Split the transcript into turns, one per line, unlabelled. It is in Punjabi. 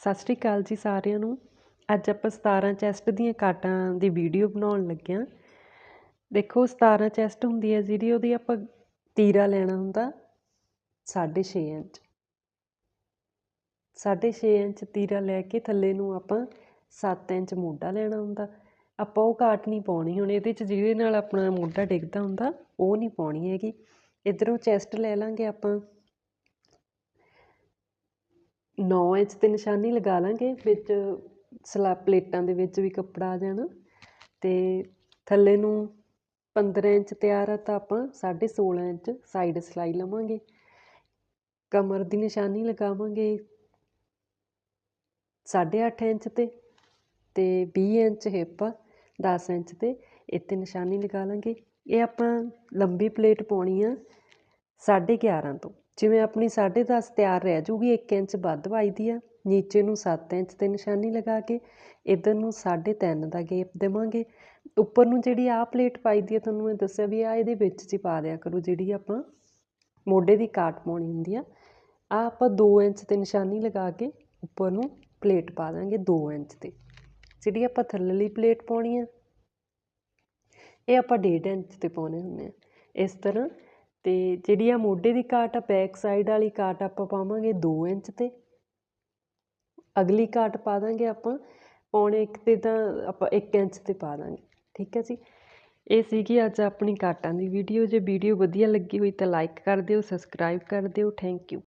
ਸਤਿ ਸ਼੍ਰੀ ਅਕਾਲ ਜੀ ਸਾਰਿਆਂ ਨੂੰ। ਅੱਜ ਆਪਾਂ 17 ਚੈਸਟ ਦੀਆਂ ਕਾਟਾਂ ਦੀ ਵੀਡੀਓ ਬਣਾਉਣ ਲੱਗੇ ਹਾਂ। ਦੇਖੋ 17 ਚੈਸਟ ਹੁੰਦੀ ਹੈ ਜਿਹੜੀ, ਉਹਦੀ ਆਪਾਂ ਤੀਰਾ ਲੈਣਾ ਹੁੰਦਾ 6.5 ਇੰਚ। 6.5 ਇੰਚ ਤੀਰਾ ਲੈ ਕੇ ਥੱਲੇ ਨੂੰ ਆਪਾਂ 7 ਇੰਚ ਮੋਢਾ ਲੈਣਾ ਹੁੰਦਾ। ਆਪਾਂ ਉਹ ਕਾਟ ਨਹੀਂ ਪਾਉਣੀ ਹੁਣ, ਇਹਦੇ 'ਚ ਜਿਹਦੇ ਨਾਲ ਆਪਣਾ ਮੋਢਾ ਡਿੱਗਦਾ ਹੁੰਦਾ, ਉਹ ਨਹੀਂ ਪਾਉਣੀ ਹੈਗੀ। ਇਧਰੋਂ ਚੈਸਟ ਲੈ ਲਾਂਗੇ ਆਪਾਂ। ਨੌ ਇੰਚ ਤੇ ਨਿਸ਼ਾਨੀ ਲਗਾ ਲਾਂਗੇ, ਵਿੱਚ ਸਲਾ, ਪਲੇਟਾਂ ਦੇ ਵਿੱਚ ਵੀ ਕੱਪੜਾ ਆ ਜਾਣਾ। ਅਤੇ ਥੱਲੇ ਨੂੰ 15 ਇੰਚ ਤਿਆਰ ਆ ਤਾਂ ਆਪਾਂ 16.5 ਇੰਚ ਸਾਈਡ ਸਿਲਾਈ ਲਵਾਂਗੇ। ਕਮਰ ਦੀ ਨਿਸ਼ਾਨੀ ਲਗਾਵਾਂਗੇ 8.5 ਇੰਚ ਤੇ ਅਤੇ ਵੀਹ ਇੰਚ ਹਿੱਪ ਦਸ ਇੰਚ ਤੇ ਇੱਥੇ ਨਿਸ਼ਾਨੀ ਲਗਾ ਲਾਂਗੇ। ਇਹ ਆਪਾਂ ਲੰਬੀ ਪਲੇਟ ਪਾਉਣੀ ਆ 11.5 ਤੋਂ। ਜਿਵੇਂ ਆਪਣੀ 10.5 ਤਿਆਰ ਰਹਿ ਜੂਗੀ, ਇੱਕ ਇੰਚ ਵੱਧ ਪਾਈ ਦੀ ਆ। ਨੀਚੇ ਨੂੰ ਸੱਤ ਇੰਚ ਤੇ ਨਿਸ਼ਾਨੀ ਲਗਾ ਕੇ, ਇੱਧਰ ਨੂੰ 3.5 ਦਾ ਗੇਪ ਦੇਵਾਂਗੇ। ਉੱਪਰ ਨੂੰ ਜਿਹੜੀ ਆਹ ਪਲੇਟ ਪਾਈ ਦੀ ਆ, ਤੁਹਾਨੂੰ ਮੈਂ ਦੱਸਿਆ ਵੀ ਆ ਇਹਦੇ ਵਿੱਚ ਚ ਪਾ ਦਿਆ ਕਰੋ, ਜਿਹੜੀ ਆਪਾਂ ਮੋਢੇ ਦੀ ਕਾਟ ਪਾਉਣੀ ਹੁੰਦੀ ਆ। ਆ ਆਪਾਂ 2 ਇੰਚ ਤੇ ਨਿਸ਼ਾਨੀ ਲਗਾ ਕੇ ਉੱਪਰ ਨੂੰ ਪਲੇਟ ਪਾ ਦਾਂਗੇ 2 ਇੰਚ ਤੇ ਜਿਹੜੀ ਆਪਾਂ ਥੱਲੇਲੀ ਪਲੇਟ ਪਾਉਣੀ ਆ, ਇਹ ਆਪਾਂ 1.5 ਇੰਚ ਤੇ ਪਾਉਣੇ ਹੁੰਦੇ ਆ। ਇਸ ਤਰ੍ਹਾਂ ਅਤੇ ਜਿਹੜੀ ਆ ਮੋਢੇ ਦੀ ਕਾਟ ਆ ਬੈਕ ਸਾਈਡ ਵਾਲੀ ਕਾਟ ਆਪਾਂ ਪਾਵਾਂਗੇ ਦੋ ਇੰਚ ਤੇ। ਅਗਲੀ ਕਾਟ ਪਾ ਦਾਂਗੇ ਆਪਾਂ, ਪੌਣੇ ਇੱਕ ਤੇ ਤਾਂ ਆਪਾਂ ਇੱਕ ਇੰਚ ਤੇ ਪਾ ਦਾਂਗੇ, ਠੀਕ ਹੈ ਜੀ? ਇਹ ਸੀਗੀ ਅੱਜ ਆਪਣੀ ਕਾਟਾਂ ਦੀ ਵੀਡੀਓ, ਜੇ ਵੀਡੀਓ ਵਧੀਆ ਲੱਗੀ ਹੋਈ ਤਾਂ ਲਾਈਕ ਕਰ ਦਿਓ ਸਬਸਕ੍ਰਾਈਬ ਕਰ ਦਿਓ ਥੈਂਕ ਯੂ